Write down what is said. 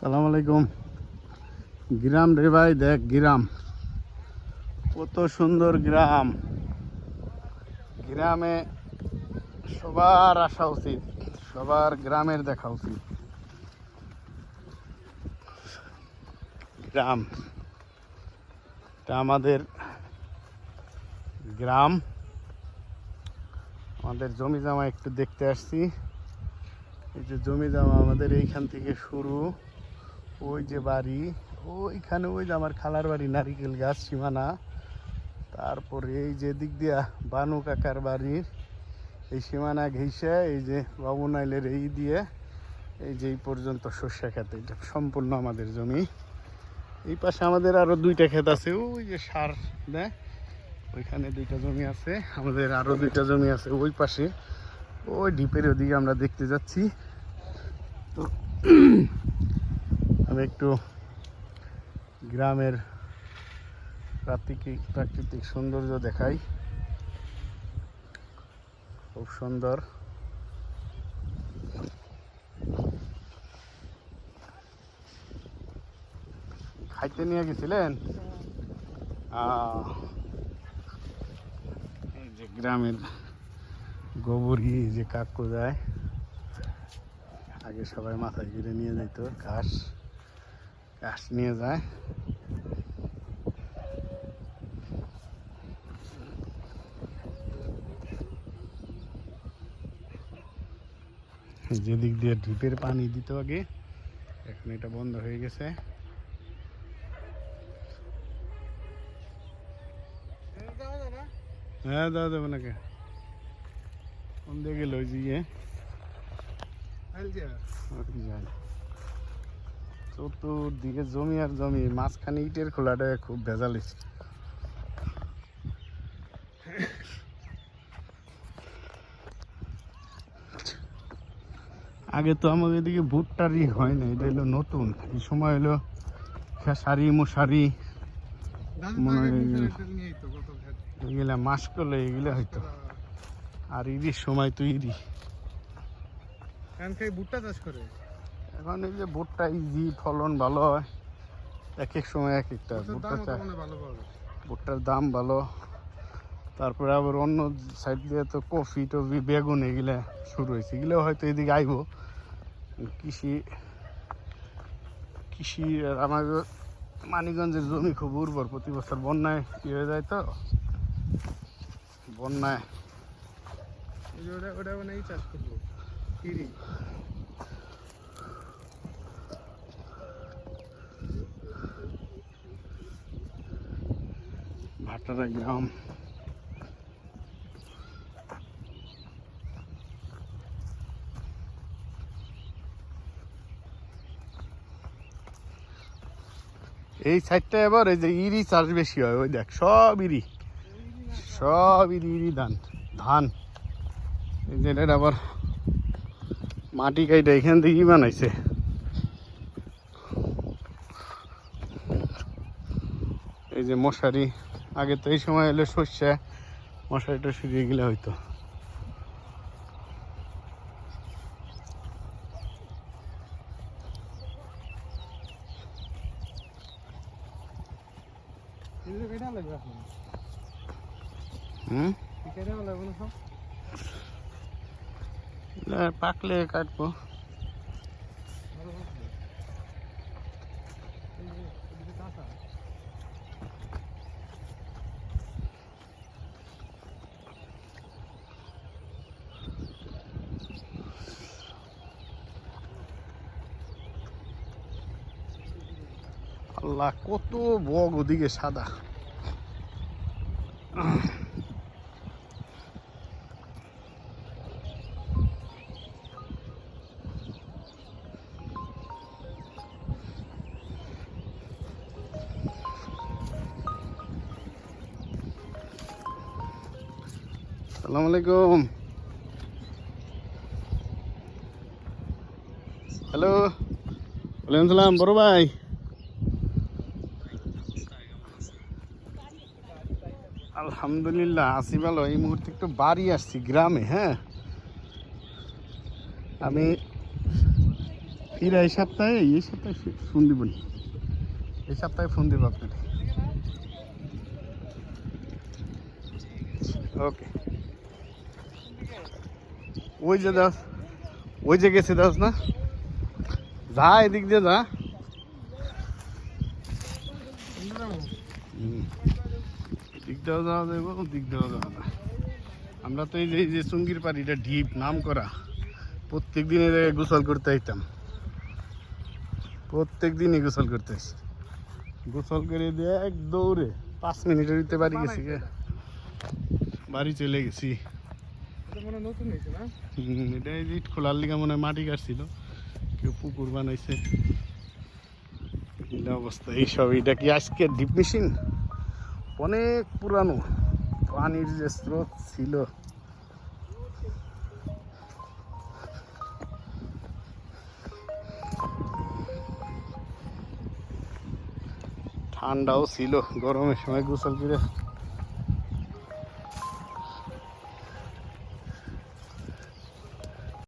সালাম আলাইকুম। গ্রাম রে ভাই, দেখ গ্রাম। কত সুন্দর গ্রাম। গ্রামে সবার আসা উচিত, সবার গ্রামের দেখা উচিত। গ্রাম, এটা আমাদের গ্রাম। আমাদের জমি জামা একটু দেখতে আসছি। এই যে জমি জামা আমাদের এইখান থেকে শুরু। ওই যে বাড়ি, ওইখানে ওই যে আমার খালার বাড়ি, নারিকেল গাছ, সীমানা। তারপরে এই যে দিক দিয়া বানু কাকার বাড়ির, এই সীমানা ঘেঁষে এই যে বাবু নাইলের এই দিয়ে, এই যে এই পর্যন্ত শস্য খেতে, এটা সম্পূর্ণ আমাদের জমি। এই পাশে আমাদের আরও দুইটা ক্ষেত আছে, ওই যে সার দেয় ওইখানে দুইটা জমি আছে, আমাদের আরও দুইটা জমি আছে ওই পাশে। ওই ডিপের ওদিকে আমরা দেখতে যাচ্ছি। তো একটু গ্রামের প্রাকৃতিক প্রাকৃতিক সৌন্দর্য দেখাই। খুব সুন্দর। খাইতে নিয়ে গেছিলেন? এই যে গ্রামের গোবরই যে কাকু যায়, আগে সবাই মাথায় ঘিরে নিয়ে যেত ঘাস। ঘাস নিয়ে যায়। যেদিক দিয়ে ডিপের পানি দিত আগে এখন এটা বন্ধ হয়ে গেছে। হ্যাঁ দাও দেবো নাকি কোন দিকে গেল ওই যে ইয়ে? কি জানি চতুর্দিকে জমি আর জমি, মাঝখানে ইটের খোলাটা খুব ভেজাল আগে তো আমাদের এদিকে ভুট্টারই হয় না, এটা হলো নতুন। এই সময় হলো খেসারি, মশারি এগুলা মাস করলে এগুলা হয়তো। আর ইরির সময় তো ইরি। ভুট্টা চাষ করে? এখন এই যে ভুট্টা ইজি ফলন ভালো হয়। এক এক সময় এক একটা ভুট্টা চা- ভালো ভুট্টার দাম ভালো। তারপরে আবার অন্য সাইড দিয়ে তো কফি টফি বেগুন এগুলো শুরু হয়েছে। এগুলো হয়তো এদিকে আইব। কৃষি কৃষি আর আমার মানিগঞ্জের জমি খুব উর্বর। প্রতি বছর বন্যায় ই হয়ে যায় তো। বন্যায়। ওটা ওটা মানে চাষ করব। ভাটারা গ্রাম। এই সাইডটা এবার এই যে ইরি চাষ বেশি হয়, ওই দেখ, সব ইরি। সব ইরি ইরি ধান ধান। এই যে আবার মাটি কাইটা এখান থেকেই বানাইছে। এই যে মশারি। আগে তো এই সময় এলে সর্ষে মশারিটা শুকিয়ে গেলে হয়তো। পাকলে যে কেটে লাগবে এখন হুম এই কেটে লাগবে না সব না, পাকলে কাটবো ভালো হবে এই যে এদিকে কাঁচা আল্লাহ কত বগ ওদিকে সাদা। সালাম আলাইকুম। হ্যালো। ওয়ালাইকুম সালাম বড় ভাই। আলহামদুলিল্লাহ আসি ভালো। এই মুহূর্তে একটু বাড়ি আসছি, গ্রামে হ্যাঁ। আমি ফিরা এই সপ্তাহে এই সপ্তাহে ফোন দিব এই সপ্তাহে ফোন দিব আপনাকে। ওকে। ওই যে দাস, ওই যে গেছে দাস না? যা এদিক দিয়ে যা। হুম। দিক দেওয়া যাওয়া যাব দিক দেওয়া যাওয়া যায় আমরা তো এই যে এই যে চুঙ্গির পাড়িটা ডিপ নাম করা প্রত্যেক দিন এর জায়গায় গোসল করতে আইতাম। প্রত্যেক দিনই গোসল করতে আসি। গোসল করে দিয়ে এক দৌড়ে পাঁচ মিনিটের ভিতরে বাড়ি গেছি গে। বাড়ি চলে গেছি। এটা না? এই ইট খোলার লিগা মনে হয় মাটি কাটছিল। কেউ পুকুর বানাইছে। অবস্থা এইসব এটা কি আজকে ডিপ মেশিন? অনেক পুরানো। পানির যে স্রোত ছিল। ঠান্ডাও ছিল গরমের সময় গোসল করে।